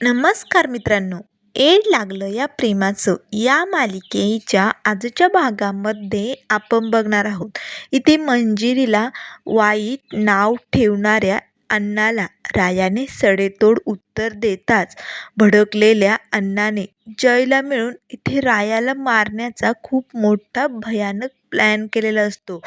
नमस्कार मित्रांनो. एड लागलं या प्रेमाचं. या मालिकेच्या आजच्या भागामध्ये आपण बघणार आहोत. इथे मंजिरीला वाईट नाव ठेवणाऱ्या अण्णाला रायाने सडेतोड उत्तर देताच भडकलेल्या अण्णाने जयला मिळून इथे रायाला मारण्याचा खूप मोठा भयानक प्लॅन केलेला असतो.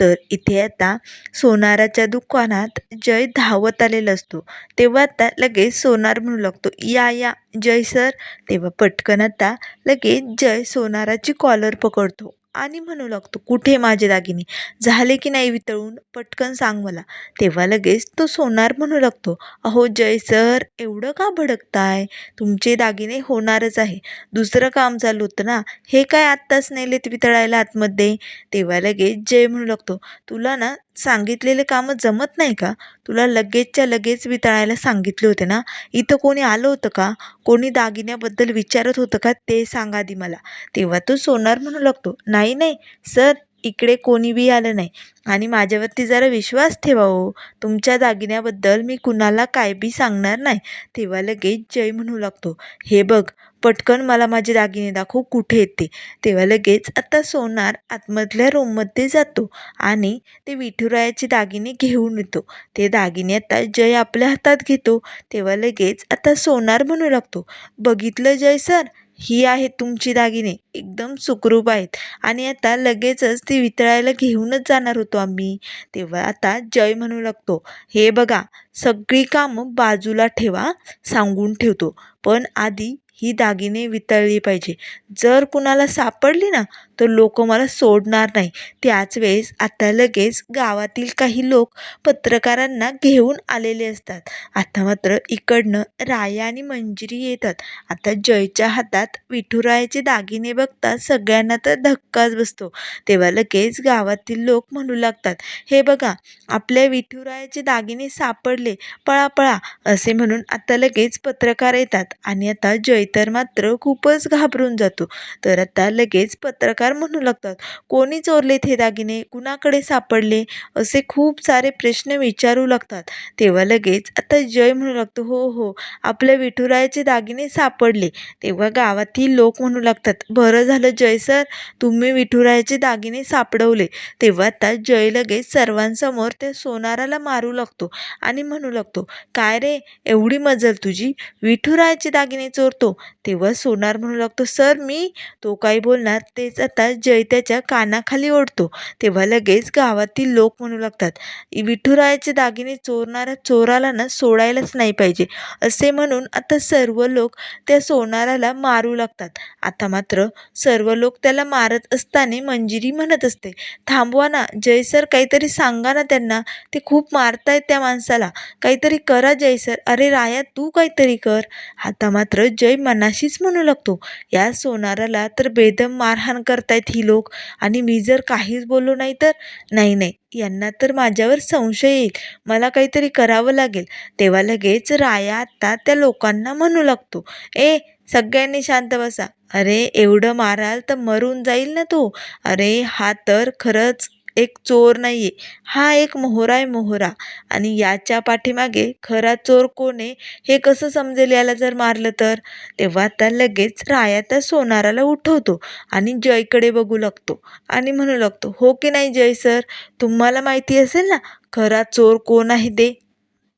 तर इथे आता सोनाराच्या दुकानात जय धावत आलेला असतो. तेव्हा आता लगेच सोनार म्हणू लागतो या या जय सर. तेव्हा पटकन आता लगेच जय सोनाराची कॉलर पकडतो. आणि म्हणू लागतो कुठे माझे दागिने? झाले की नाही वितळून? पटकन सांग मला. तेव्हा लगेच तो सोनार म्हणू लागतो अहो जय सर एवढं का भडकताय? तुमचे दागिने होणारच आहे. दुसरं काम चालू होतं ना? हे काय आत्ताच नेलेत वितळायला आतमध्ये? तेव्हा लगेच जय म्हणू लागतो तुला ना सांगितलेले कामं जमत नाही का? तुला लगेचच्या लगेच वितळायला सांगितले होते ना? इथं कोणी आलं होतं का? कोणी दागिन्याबद्दल विचारत होतं का? ते सांगा आधी मला. तेव्हा तो सोनार म्हणू लागतो नाही नाही सर इकडे कोणी बी आलं नाही. आणि माझ्यावरती जरा विश्वास ठेवा हो. तुमच्या दागिन्याबद्दल मी कुणाला काय बी सांगणार नाही. तेव्हा लगेच जय म्हणू लागतो हे बघ पटकन मला माझे दागिने दाखव कुठे येते तेव्हा लगेच आता सोनार आतमधल्या रूममध्ये जातो आणि ते विठुरायाचे दागिने घेऊन येतो. ते दागिने आता जय आपल्या हातात घेतो. तेव्हा लगेच आता सोनार म्हणू लागतो बघितलं जय सर ही आहेत तुमची दागिने. एकदम सुखरूप आहेत. आणि आता लगेचच ती वितळायला घेऊनच जाणार होतो आम्ही. तेव्हा आता जय म्हणू लागतो हे बघा सगळी कामं बाजूला ठेवा सांगून ठेवतो. पण आधी ही दागिने वितळली पाहिजे. जर कुणाला सापडली ना तर लोक मला सोडणार नाही. त्याच वेळेस आता लगेच गावातील काही लोक पत्रकारांना घेऊन आलेले असतात. आता मात्र इकडनं राया आणि मंजिरी येतात. आता जयच्या हातात विठुरायाचे दागिने बघता सगळ्यांना तर धक्काच बसतो. तेव्हा लगेच गावातील लोक म्हणू लागतात हे बघा आपल्या विठुरायाचे दागिने सापडले पळा पळा असे म्हणून आता लगेच पत्रकार येतात. आणि आता जय तर मात्र खूपच घाबरून जातो. तर आता लगेच पत्रकार म्हणू लागतात. कोणी चोरलेत हे दागिने कुणाकडे सापडले असे खूप सारे प्रश्न विचारू लागतात. तेव्हा लगेच आता जय म्हणू लागतो हो हो आपल्या विठुरायाचे दागिने सापडले. तेव्हा गावातील लोक म्हणू लागतात बरं झालं जय सर तुम्ही विठुरायाचे दागिने सापडवले. तेव्हा आता जय लगेच सर्वांसमोर त्या सोनाराला मारू लागतो आणि म्हणू लागतो काय रे एवढी मजल तुझी? विठुरायाचे दागिने चोरतो. तेव्हा सोनार म्हणू लागतो सर मी तो काही बोलणार तेच आता जय त्याच्या कानाखाली ओढतो. तेव्हा लगेच गावातील लोक म्हणू लागतात विठुरायाचे दागिने चोरणाऱ्या चोराला ना सोडायलाच नाही पाहिजे. असे म्हणून आता सर्व लोक त्या सोनाराला मारू लागतात. आता मात्र सर्व लोक त्याला मारत असताना मंजिरी म्हणत असते थांबवा ना जय सर काहीतरी सांगा ना त्यांना ते खूप मारतायत त्या माणसाला. काहीतरी करा जय सर अरे राया तू काहीतरी कर. आता मात्र जय मनाशीच म्हणू लागतो या सोनाराला तर बेदम मारहाण कर करतायत ही लोक? आणि मी जर काहीच बोललो नाही तर? नाही नाही. यांना तर माझ्यावर संशय येईल. मला काहीतरी करावं लागेल. तेव्हा लगेच राया आत्ता त्या लोकांना म्हणू लागतो. ए सगळ्यांनी शांत बसा. अरे एवढं माराल तर मरून जाईल ना तो? अरे हा तर खरंच एक चोर नाही आहे हा एक मोहरा आहे मोहरा. आणि याच्या पाठीमागे खरा चोर कोण आहे हे कसं समजेल याला जर मारलं तर? तेव्हा आता लगेच राया त्या सोनाराला उठवतो आणि जयकडे बघू लागतो आणि म्हणू लागतो हो की नाही जय सर? तुम्हाला माहिती असेल ना खरा चोर कोण आहे ते?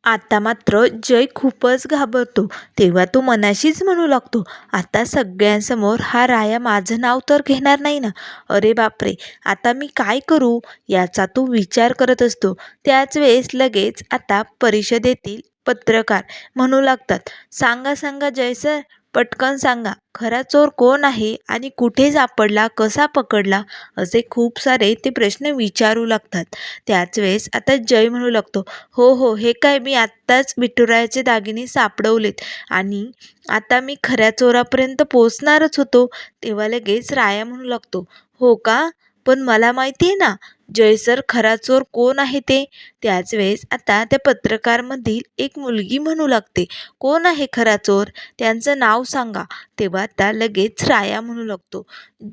आता मात्र जय खूपच घाबरतो. तेव्हा तो मनाशीच म्हणू लागतो आता सगळ्यांसमोर हा राया माझं नाव तर घेणार नाही ना. अरे बापरे आता मी काय करू? याचा तो विचार करत असतो. त्याच वेळेस लगेच आता परिषदेतील पत्रकार म्हणू लागतात सांगा सांगा जय सर पटकन सांगा खरा चोर कोण आहे आणि कुठे सापडला कसा पकडला असे खूप सारे ते प्रश्न विचारू लागतात. त्याच वेळेस आता जय म्हणू लागतो हो हो हे काय मी आत्ताच विठुरायाचे दागिने सापडवलेत आणि आता मी खऱ्या चोरापर्यंत पोचणारच होतो. तेव्हा लगेच राया म्हणू लागतो हो का? पण मला माहिती आहे ना जयसर खरा चोर कोण आहे ते? त्याच वेळेस आता त्या पत्रकारमधील एक मुलगी म्हणू लागते. कोण आहे खरा चोर त्यांचं नाव सांगा. तेव्हा आता लगेच राया म्हणू लागतो.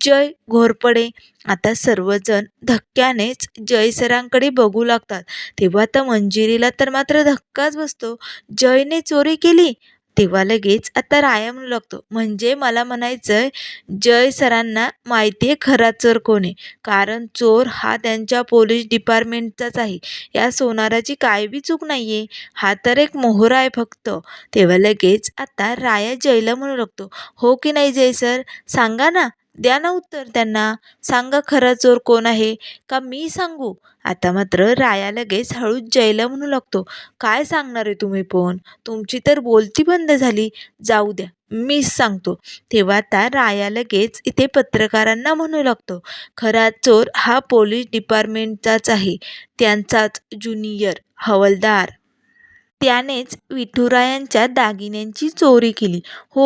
जय घोरपडे. आता सर्वजण धक्क्यानेच जयसरांकडे बघू लागतात. तेव्हा आता मंजिरीला तर मात्र धक्काच बसतो. जयने चोरी केली? तेव्हा लगेच आता राया म्हणू लागतो म्हणजे मला म्हणायचंय जय सरांना माहिती आहे खरा चोर कोण आहे? कारण चोर हा त्यांच्या पोलीस डिपार्टमेंटचाच आहे. या सोनाराची काय बी चूक नाही आहे हा तर एक मोहरा आहे फक्त. तेव्हा लगेच आता राया जयला म्हणू लागतो हो की नाही जय सर? सांगा ना. द्या ना उत्तर त्यांना. सांगा खरा चोर कोण आहे? का मी सांगू? आता मात्र राया लगेच हळूच जयला म्हणू लागतो. काय सांगणार आहे तुम्ही पण? तुमची तर बोलती बंद झाली. जाऊ द्या मीच सांगतो. तेव्हा आता राया लगेच इथे पत्रकारांना म्हणू लागतो खरा चोर हा पोलीस डिपार्टमेंटचाच आहे. त्यांचाच ज्युनियर हवलदार. त्यानेच विठुरायांच्या दागिन्यांची चोरी केली. हो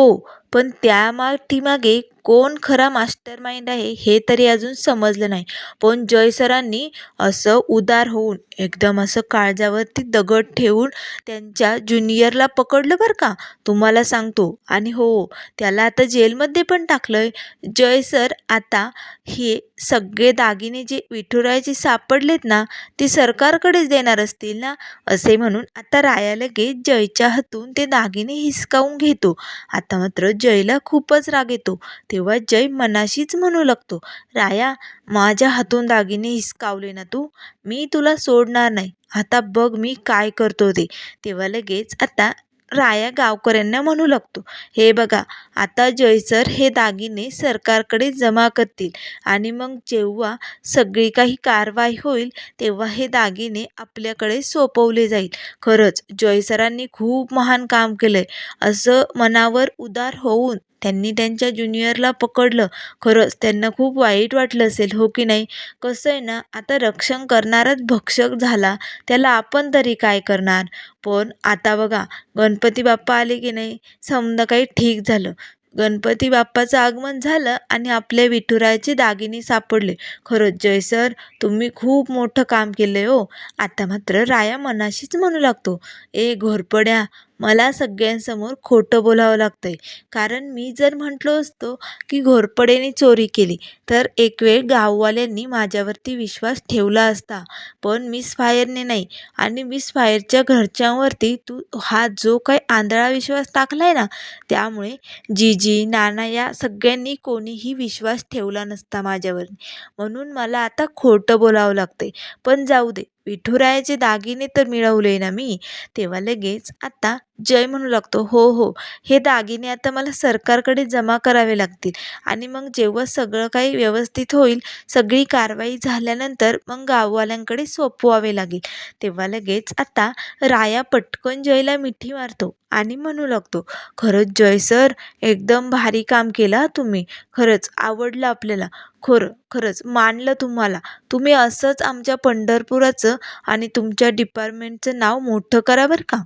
पण त्या मागे कोण खरा मास्टर माइंड आहे हे तरी अजून समजलं नाही. पण जय सरांनी असं उदार होऊन एकदम असं काळजावरती दगड ठेवून त्यांच्या ज्युनियरला पकडलं बरं का? तुम्हाला सांगतो. आणि हो, हो त्याला आता जेलमध्ये पण टाकलं आहे जय सर आता हे सगळे दागिने जे विठुरायाचे सापडलेत ना ते सरकारकडेच देणार असतील ना? असे म्हणून आता राया लगेच जयच्या हातून ते दागिने हिसकावून घेतो. आता मात्र जयला खूपच राग येतो. तेव्हा जय मनाशीच म्हणू लागतो राया माझ्या हातून दागिने हिसकावले ना तू? मी तुला सोडणार नाही. आता बघ मी काय करतो ते. तेव्हा लगेच आता राया गावकऱ्यांना म्हणू लागतो हे बघा आता जयसर हे दागिने सरकारकडे जमा करतील आणि मग जेव्हा सगळी काही कारवाई होईल तेव्हा हे दागिने आपल्याकडे सोपवले जाईल. खरंच जयसरांनी खूप महान काम केलं आहे असं मनावर उदार होऊन त्यांनी त्यांच्या ज्युनियरला पकडलं. खरंच त्यांना खूप वाईट वाटलं असेल हो की नाही? कसं आहे ना आता रक्षण करणाराच भक्षक झाला त्याला आपण तरी काय करणार? पण आता बघा गणपती बाप्पा आले की नाही समजा काही ठीक झालं. गणपती बाप्पाचं आगमन झालं आणि आपल्या विठुरायाचे दागिने सापडले. खरंच जय सर तुम्ही खूप मोठं काम केलं आहे हो. आता मात्र राया मनाशीच म्हणू लागतो. ए घोरपड्या मला सगळ्यांसमोर खोटं बोलावं लागतं आहे कारण मी जर म्हटलो असतो की घोरपडेने चोरी केली तर एक वेळ गाववाल्यांनी माझ्यावरती विश्वास ठेवला असता. पण मिस फायरने नाही आणि मिस फायरच्या घरच्यांवरती तू हा जो काही आंधळा विश्वास टाकला आहे ना त्यामुळे जीजी नाना या सगळ्यांनी कोणीही विश्वास ठेवला नसता माझ्यावर म्हणून मला आता खोटं बोलावं लागतं आहे पण जाऊ दे विठुरायाचे दागिने तर मिळवले ना मी तेव्हा लगेच आता जय म्हणू लागतो. हो हो. हे दागिने आता मला सरकारकडे जमा करावे लागतील. आणि मग जेव्हा सगळं काही व्यवस्थित होईल सगळी कारवाई झाल्यानंतर मग गाववाल्यांकडे सोपवावे लागेल. तेव्हा लगेच आता राया पटकन जयला मिठी मारतो आणि म्हणू लागतो खरंच जय सर एकदम भारी काम केलं तुम्ही. खरंच आवडलं आपल्याला. खरं खरंच मानलं तुम्हाला. तुम्ही असंच आमच्या पंढरपुराचं आणि तुमच्या डिपार्टमेंटचं नाव मोठं करा बरं का.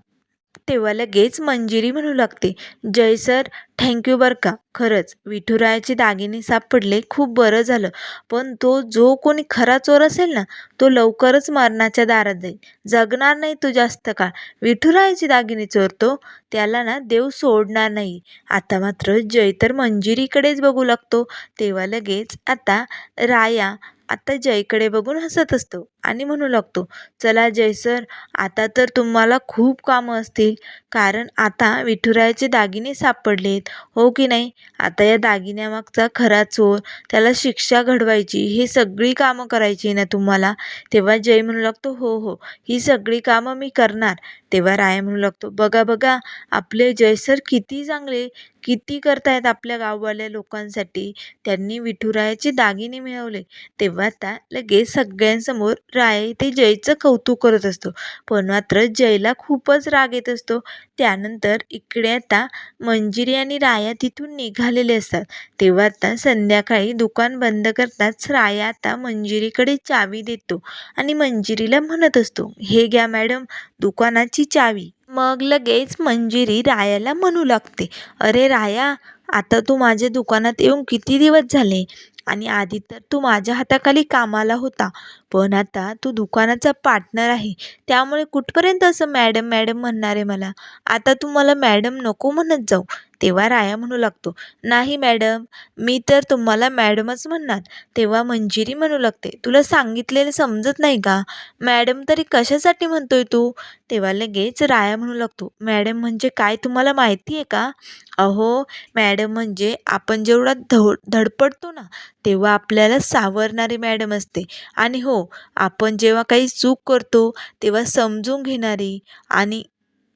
तेव्हा लगेच मंजिरी म्हणू लागते. जय सर थँक्यू बरं का? खरंच विठुरायाचे दागिने सापडले खूप बरं झालं. पण तो जो कोणी खरा चोर असेल ना तो लवकरच मरणाच्या दारात जाईल. जगणार नाही तो जास्त काळ. विठुरायाचे दागिने चोरतो त्याला ना देव सोडणार नाही. आता मात्र जय तर मंजिरीकडेच बघू लागतो. तेव्हा लगेच आता राया आता जयकडे बघून हसत असतो. आणि म्हणू लागतो चला जय सर आता तर तुम्हाला खूप कामं असतील कारण आता विठुरायाचे दागिने सापडलेत हो की नाही? आता या दागिन्यामागचा खरा चोर त्याला शिक्षा घडवायची ही सगळी कामं करायची ना तुम्हाला? तेव्हा जय म्हणू लागतो हो हो ही सगळी कामं मी करणार. तेव्हा राय म्हणू लागतो बघा बघा आपले जय सर किती चांगले किती करतायत आपल्या गाववाल्या लोकांसाठी त्यांनी विठुरायाचे दागिने मिळवले. तेव्हा आता लगेच सगळ्यांसमोर राय ते जयचं कौतुक करत असतो. पण मात्र जयला खूपच राग येत असतो. त्यानंतर इकडे आता मंजिरी आणि राया तिथून निघालेले असतात. तेव्हा आता संध्याकाळी दुकान बंद करताच राया आता मंजिरीकडे चावी देतो आणि मंजिरीला म्हणत असतो हे घ्या मॅडम दुकानाची चावी. मग लगेच मंजिरी रायाला म्हणू लागते अरे राया आता तू माझ्या दुकानात येऊन किती दिवस झाले? आणि आधी तर तू माझ्या हाताखाली कामाला होता पण आता तू दुकानाचा पार्टनर आहे. त्यामुळे कुठपर्यंत असं मॅडम मॅडम म्हणणार आहे मला? आता तू मला मॅडम नको म्हणत जाऊ. तेव्हा राया म्हणू लागतो नाही मॅडम मी तर तुम्हाला मॅडमच म्हणणार. तेव्हा मंजिरी म्हणू लागते तुला सांगितलेलं समजत नाही का? मॅडम तरी कशासाठी म्हणतोय तू? तेव्हा लगेच राया म्हणू लागतो मॅडम म्हणजे काय तुम्हाला माहिती आहे का? अहो मॅडम म्हणजे आपण जेवढा धो धडपडतो ना तेव्हा आपल्याला सावरणारी मॅडम असते. आणि हो आपण जेव्हा काही चूक करतो तेव्हा समजून घेणारी आणि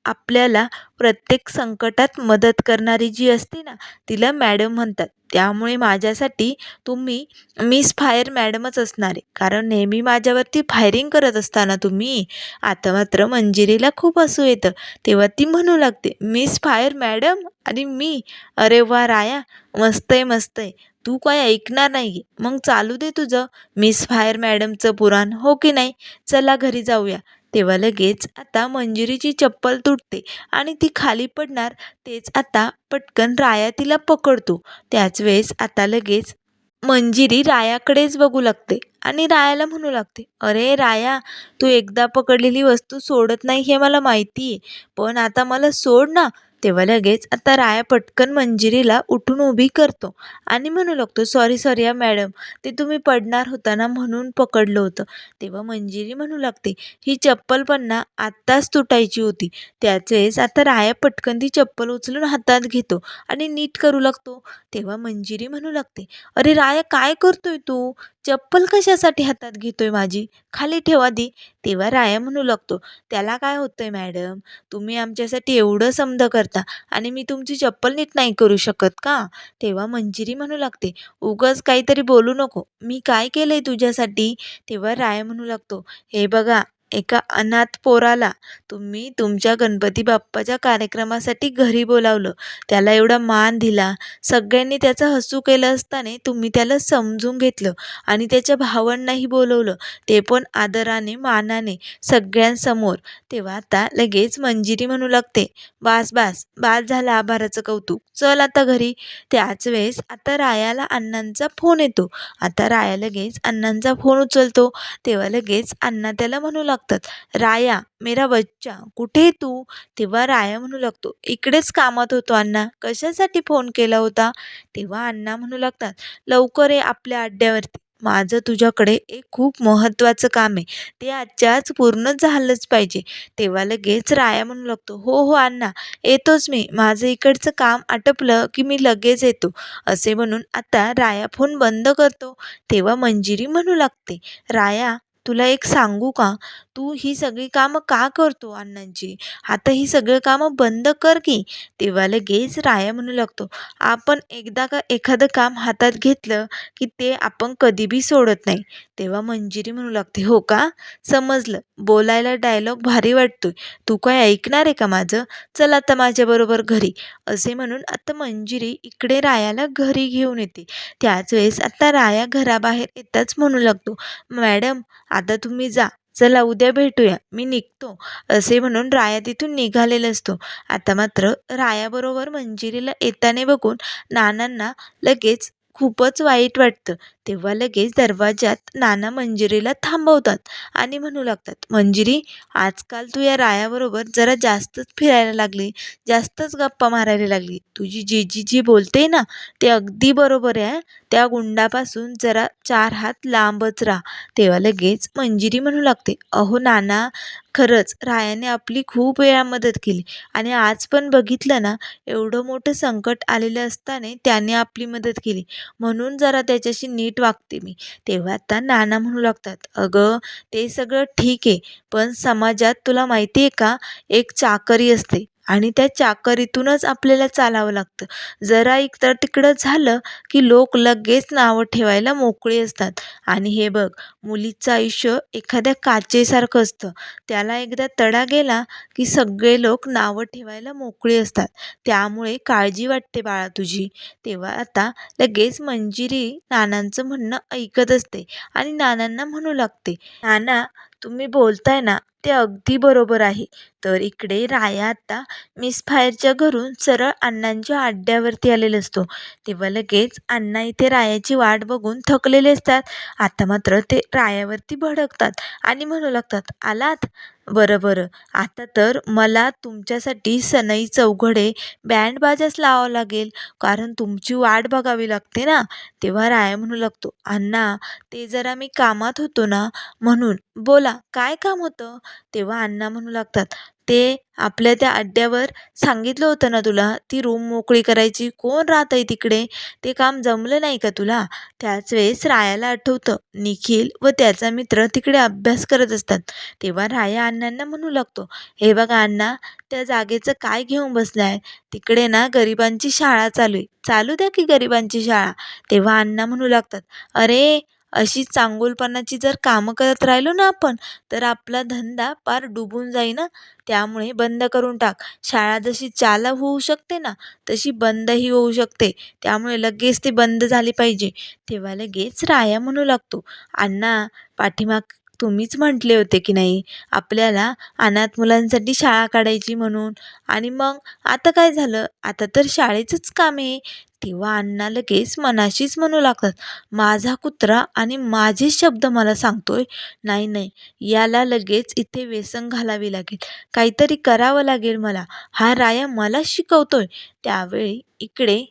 आपल्याला प्रत्येक संकटात मदत करणारी जी असते ना तिला मॅडम म्हणतात. त्यामुळे माझ्यासाठी तुम्ही मिस फायर मॅडमच असणार आहे. कारण नेहमी माझ्यावरती फायरिंग करत असताना तुम्ही आता मात्र मंजिरीला खूप हसू येतं. तेव्हा ती म्हणू लागते मिस फायर मॅडम आणि मी. अरे वा राया मस्त आहे मस्त आहे. तू काय ऐकणार नाही मग चालू दे तुझं मिस फायर मॅडमचं पुराण. हो की नाही? चला घरी जाऊया. तेव्हा लगेच आता मंजिरीची चप्पल तुटते आणि ती खाली पडणार तेच आता पटकन राया तिला पकडतो. त्याच वेळेस आता लगेच मंजिरी रायाकडेच बघू लागते आणि रायाला म्हणू लागते अरे राया तू एकदा पकडलेली वस्तू सोडत नाही हे मला माहिती आहे पण आता मला सोड ना तेव्हा लगेच आता राया पटकन मंजिरीला उठून उभी करतो. आणि म्हणू लागतो सॉरी सॉरी या मॅडम ते तुम्ही पडणार होता ना म्हणून पकडलं होतं. तेव्हा मंजिरी म्हणू लागते ही चप्पल पण ना आत्ताच तुटायची होती. त्याच वेळेस आता राया पटकन ती चप्पल उचलून हातात घेतो आणि नीट करू लागतो. तेव्हा मंजिरी म्हणू लागते अरे राया काय करतोय तू? चप्पल कशासाठी हातात घेतोय माझी? खाली ठेवा दी. तेव्हा राया म्हणू लागतो त्याला काय होतंय मॅडम? तुम्ही आमच्यासाठी एवढं समज करता आणि मी तुमची चप्पल नीट नाही करू शकत का? तेव्हा मंजिरी म्हणू लागते उगाच काहीतरी बोलू नको. मी काय केलंय तुझ्यासाठी? तेव्हा राया म्हणू लागतो हे बघा एका अनाथ पोराला तुम्ही तुमच्या गणपती बाप्पाच्या कार्यक्रमासाठी घरी बोलावलं. त्याला एवढा मान दिला. सगळ्यांनी त्याचं हसू केलं असताना तुम्ही त्याला समजून घेतलं आणि त्याच्या भावांनाही बोलवलं. ते पण आदराने मानाने सगळ्यांसमोर. तेव्हा आता लगेच मंजिरी म्हणू लागते. बास बास. बास झालं आभाराचं कौतुक. चल आता घरी. त्याच वेळेस आता रायाला अण्णांचा फोन येतो. आता राया लगेच अण्णांचा फोन उचलतो. तेव्हा लगेच अण्णा त्याला म्हणू लागतात. राया मेरा बच्चा कुठे तू? तेव्हा राया म्हणू लागतो इकडेच कामात होतो अण्णा. कशासाठी फोन केला होता? तेव्हा अण्णा म्हणू लागतात लवकर ये आपल्या अड्ड्यावरती. माझं तुझ्याकडे एक खूप महत्त्वाचं काम आहे. ते आजच्या आज पूर्ण झालंच पाहिजे. तेव्हा लगेच राया म्हणू लागतो हो हो अण्णा येतोच मी. माझं इकडचं काम आटपलं की मी लगेच येतो. असे म्हणून आता राया फोन बंद करतो. तेव्हा मंजिरी म्हणू लागते राया तुला एक सांगू का? तू ही सगळी कामं का करतो अण्णांची? आता ही सगळी कामं बंद कर की. तेव्हा लगेच राया म्हणू लागतो आपण एकदा का एखादं काम हातात घेतलं की ते आपण कधी बी सोडत नाही. तेव्हा मंजिरी म्हणू लागते हो का? समजलं. बोलायला डायलॉग भारी वाटतोय. तू काय ऐकणार आहे का माझं? चल आता माझ्याबरोबर घरी. असे म्हणून आता मंजिरी इकडे रायाला घरी घेऊन येते. त्याच वेळेस आता राया घराबाहेर येताच म्हणू लागतो मॅडम आता तुम्ही जा. चला उद्या भेटूया. मी निघतो. असे म्हणून राया तिथून निघालेला असतो. आता मात्र रायाबरोबर मंजिरीला येताना बघून नानांना लगेच खूपच वाईट वाटतं. तेव्हा लगेच दरवाजात नाना मंजिरीला थांबवतात आणि म्हणू लागतात मंजिरी आजकाल तू या रायाबरोबर जरा जास्तच फिरायला लागली जास्तच गप्पा मारायला लागली. तुझी जीजी जी बोलते ना ते अगदी बरोबर आहे त्या गुंडापासून जरा चार हात लांबच राहा. तेव्हा लगेच मंजिरी म्हणू लागते अहो नाना खरंच रायाने आपली खूप वेळा मदत केली. आणि आज पण बघितलं ना एवढं मोठं संकट आलेलं असताना त्याने आपली मदत केली. म्हणून जरा त्याच्याशी नीट वागते मी. तेव्हा आता नाना म्हणू लागतात अगं ते सगळं ठीक आहे पण समाजात तुला माहिती आहे का एक चाकरी असते. आणि त्या चाकरीतूनच आपल्याला चालावं लागतं. जरा इकडं तिकडं झालं की लोक लगेच नावं ठेवायला मोकळी असतात. आणि हे बघ मुलीचं आयुष्य एखाद्या काचेसारखं असतं. त्याला एकदा तडा गेला की सगळे लोक नावं ठेवायला मोकळी असतात. त्यामुळे काळजी वाटते बाळा तुझी. तेव्हा आता लगेच मंजिरी नानांचं म्हणणं ऐकत असते आणि नानांना म्हणू लागते नाना तुम्ही बोलताय ना ते अगदी बरोबर आहे. तर इकडे राया आता मिस फायरच्या घरून सरळ अण्णांच्या अड्ड्यावरती आलेला असतो. तेव्हा लगेच अण्णा इथे रायाची वाट बघून थकलेले असतात. आता मात्र ते रायावरती भडकतात आणि म्हणू लागतात आलात? बरं बरं. आता तर मला तुमच्यासाठी सनई चौघडे बँड बाजाच लावावं लागेल. कारण तुमची वाट बघावी लागते ना. तेव्हा राया म्हणू लागतो अण्णा ते जरा मी कामात होतो ना. म्हणून बोला काय काम होतं? तेव्हा अण्णा म्हणू लागतात ते आपल्या त्या अड्ड्यावर सांगितलं होतं ना तुला? ती रूम मोकळी करायची. कोण राहतं आहे तिकडे? ते काम जमलं नाही का तुला? त्याच वेळेस रायाला आठवतं. निखिल व त्याचा मित्र तिकडे अभ्यास करत असतात. तेव्हा राया अण्णांना म्हणू लागतो हे बघा अण्णा त्या जागेचं काय घेऊन बसलाय? तिकडे ना गरिबांची शाळा चालू आहे. चालू द्या की गरिबांची शाळा? तेव्हा अण्णा म्हणू लागतात अरे अशी चांगुलपणाची जर कामं करत राहिलो ना आपण तर आपला धंदा पार डुबून जाई ना त्यामुळे बंद करून टाक. शाळा जशी चालू होऊ शकते ना तशी बंदही होऊ शकते. त्यामुळे लगेच ती बंद झाली पाहिजे. तेव्हा लगेच राया म्हणू लागतो. अण्णा पाठीमाग तुम्हीच म्हटले होते की नाही? आपल्याला अनाथ मुलांसाठी शाळा काढायची म्हणून. आणि मग आता काय झालं? आता तर शाळेचंच काम आहे. तेव्हा अण्णा लगेच मनाशीच म्हणू लागतात माझा कुत्रा आणि माझे शब्द मला सांगतोय. नाही नाही. याला लगेच इथे व्यसन घालावी लागेल. काहीतरी करावं लागेल मला. हा राया मला शिकवतोय. त्यावेळी इकडे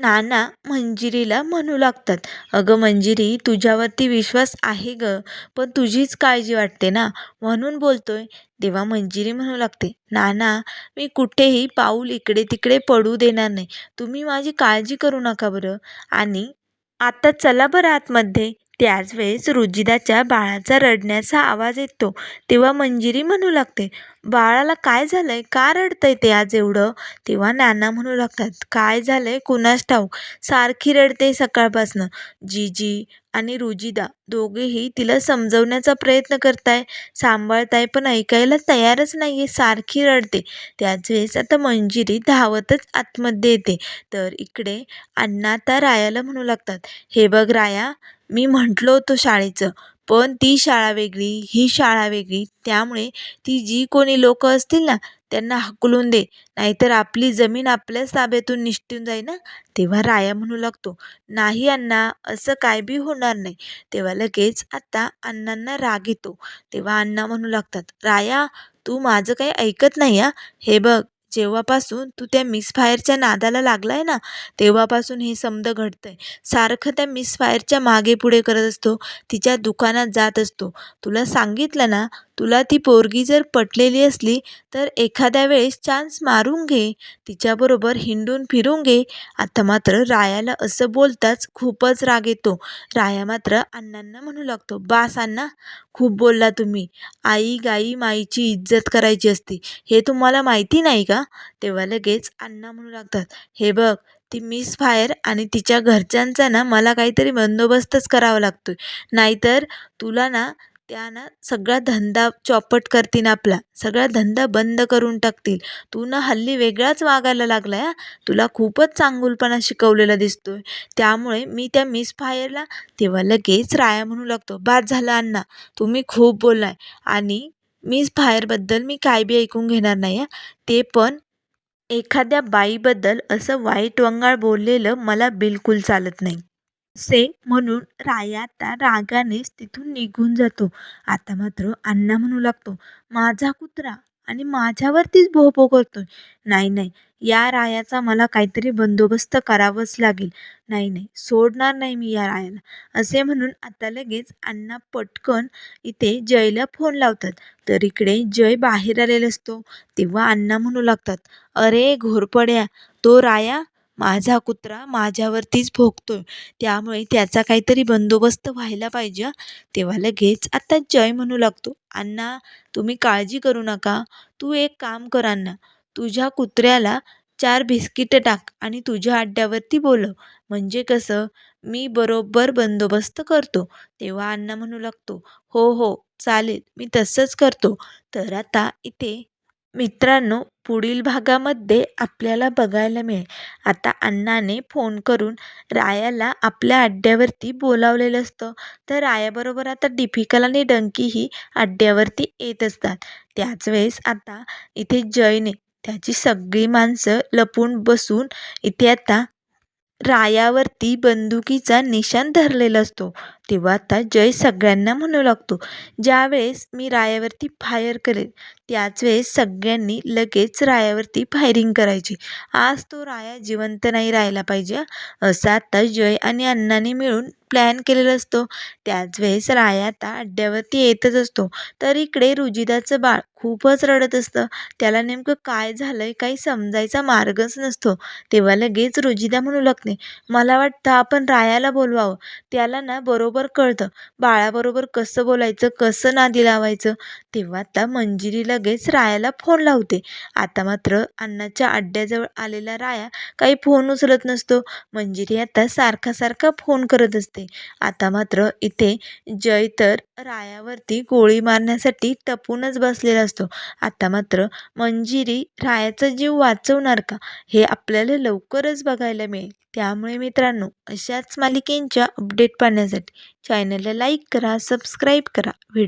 नाना मंजिरीला म्हणू लागतात अगं मंजिरी तुझ्यावरती विश्वास आहे ग पण तुझीच काळजी वाटते ना? म्हणून बोलतोय. तेव्हा मंजिरी म्हणू लागते नाना मी कुठेही पाऊल इकडे तिकडे पडू देणार नाही. तुम्ही माझी काळजी करू नका बरं. आणि आता चला बरं आतमध्ये. त्याच वेळेस रुजिदाच्या बाळाचा रडण्याचा आवाज येतो. तेव्हा मंजिरी म्हणू लागते बाळाला काय झालं आहे का रडतंय ते आज एवढं? तेव्हा नाना म्हणू लागतात काय झालं आहे कुणास ठाऊक? सारखी रडते सकाळपासनं. जीजी आणि रुजिदा दोघेही तिला समजवण्याचा प्रयत्न करताय. सांभाळताय पण ऐकायला तयारच नाही आहे सारखी रडते. त्याच वेळेस आता मंजिरी धावतच आतमध्ये येते. तर इकडे अण्णा आता रायाला म्हणू लागतात हे बघ राया मी म्हटलं होतं शाळेचं पण ती शाळा वेगळी ही शाळा वेगळी. त्यामुळे ती जी कोणी लोक असतील ना त्यांना हाकलून दे. नाहीतर आपली जमीन आपल्याच ताब्यातून निसटून जाईल ना. तेव्हा राया म्हणू लागतो नाही अण्णा असं काय बी होणार नाही. तेव्हा लगेच आता अण्णांना राग येतो. तेव्हा अण्णा म्हणू लागतात राया तू माझं काही ऐकत नाही हा? हे बघ जेव्हापासून तू त्या मिसफायरच्या नादाला लागला आहे ना तेव्हापासून हे समद आहे सारखं त्या मिसफायरच्या मागे पुढे करत असतो तिच्या दुकानात जात असतो. तुला सांगितलं ना तुला ती पोरगी जर पटलेली असली तर एखाद्या वेळेस चान्स मारून घे. तिच्याबरोबर हिंडून फिरून घे. आता मात्र रायाला असं बोलताच खूपच राग येतो. राया मात्र अण्णांना म्हणू लागतो बास अण्णा खूप बोलला तुम्ही. आई गाई माईची इज्जत करायची असते. हे तुम्हाला माहिती नाही का? तेव्हा लगेच अण्णा म्हणू लागतात हे बघ ती मिस फायर आणि तिच्या घरच्यांचा ना मला काहीतरी बंदोबस्तच करावा लागतो नाहीतर तुला ना त्यानं सगळा धंदा चौपट करतील आपला. सगळा धंदा बंद करून टाकतील. तू ना हल्ली वेगळाच वागायला लागला हा. तुला खूपच चांगुलपणा शिकवलेला दिसतोय. त्यामुळे मी त्या मिस फायरला तेव्हा लगेच राया म्हणू लागतो बाद झालं अण्णा तुम्ही खूप बोललाय. आणि मिस फायरबद्दल मी काय बी ऐकून घेणार नाही हा. ते पण एखाद्या बाईबद्दल असं वाईट वंगाळ बोललेलं मला बिलकुल चालत नाही. असे म्हणून राया त्या रागानेच तिथून निघून जातो. आता मात्र अण्णा म्हणू लागतो माझा कुत्रा आणि माझ्यावरतीच भोपो करतोय. नाही नाही या रायाचा मला काहीतरी बंदोबस्त करावाच लागेल. नाही नाही सोडणार नाही मी या रायाला. असे म्हणून आता लगेच अण्णा पटकन इथे जयला फोन लावतात. तर इकडे जय बाहेर आलेला असतो. तेव्हा अण्णा म्हणू लागतात अरे घोरपड्या तो राया माझा कुत्रा माझ्यावरतीच भोगतोय. त्यामुळे त्याचा काहीतरी बंदोबस्त व्हायला पाहिजे हं. तेव्हा लगेच आत्ता जय म्हणू लागतो. अण्णा तुम्ही काळजी करू नका. तू एक काम कर अण्णा. तुझ्या कुत्र्याला चार बिस्किटं टाक आणि तुझ्या अड्ड्यावरती बोलव. म्हणजे कसं? मी बरोबर बंदोबस्त करतो. तेव्हा अण्णा म्हणू लागतो हो हो चालेल. मी तसंच करतो. तर आता इथे मित्रांनो पुढील भागामध्ये आपल्याला बघायला मिळेल. आता अण्णाने फोन करून रायाला आपल्या अड्ड्यावरती बोलावलेलं असतं. तर रायाबरोबर आता डिफिकल आणि डंकी ही अड्ड्यावरती येत असतात. त्याच वेळेस आता इथे जयने त्याची सगळी माणसं लपून बसून इथे आता रायावरती बंदुकीचा निशाण धरलेला असतो. तेव्हा आता जय सगळ्यांना म्हणू लागतो. ज्यावेळेस मी रायावरती फायर करेल त्याच वेळेस सगळ्यांनी लगेच रायावरती फायरिंग करायची. आज तो राया जिवंत नाही राहिला पाहिजे असा असं आता जय आणि अण्णांनी मिळून प्लॅन केलेला असतो. त्याच वेळेस राया आता अड्ड्यावरती येतच असतो. तर इकडे रुजिदाचं बाळ खूपच रडत असतं. त्याला नेमकं काय झालंय काही समजायचा मार्गच नसतो. तेव्हा लगेच रुजिदा म्हणू लागते मला वाटतं आपण रायाला बोलवावं. त्याला ना बरोबर बरोबर कळतं. बाळाबरोबर कसं बोलायचं कसं नादी लावायचं तेव्हा आता मंजिरी लगेच रायाला फोन लावते. आता मात्र अण्णाच्या अड्ड्याजवळ आलेला राया काही फोन उचलत नसतो. मंजिरी आता सारखा सारखा फोन करत असते. आता मात्र इथे जय तर रायावरती गोळी मारण्यासाठी टपूनच बसलेला असतो. आता मात्र मंजिरी रायाचा जीव वाचवणार का? हे आपल्याला लवकरच बघायला मिळेल. त्यामुळे मित्रांनो अशाच मालिकेंच्या अपडेट पाहण्यासाठी चॅनलला लाईक करा सबस्क्राईब करा. व्हिडिओ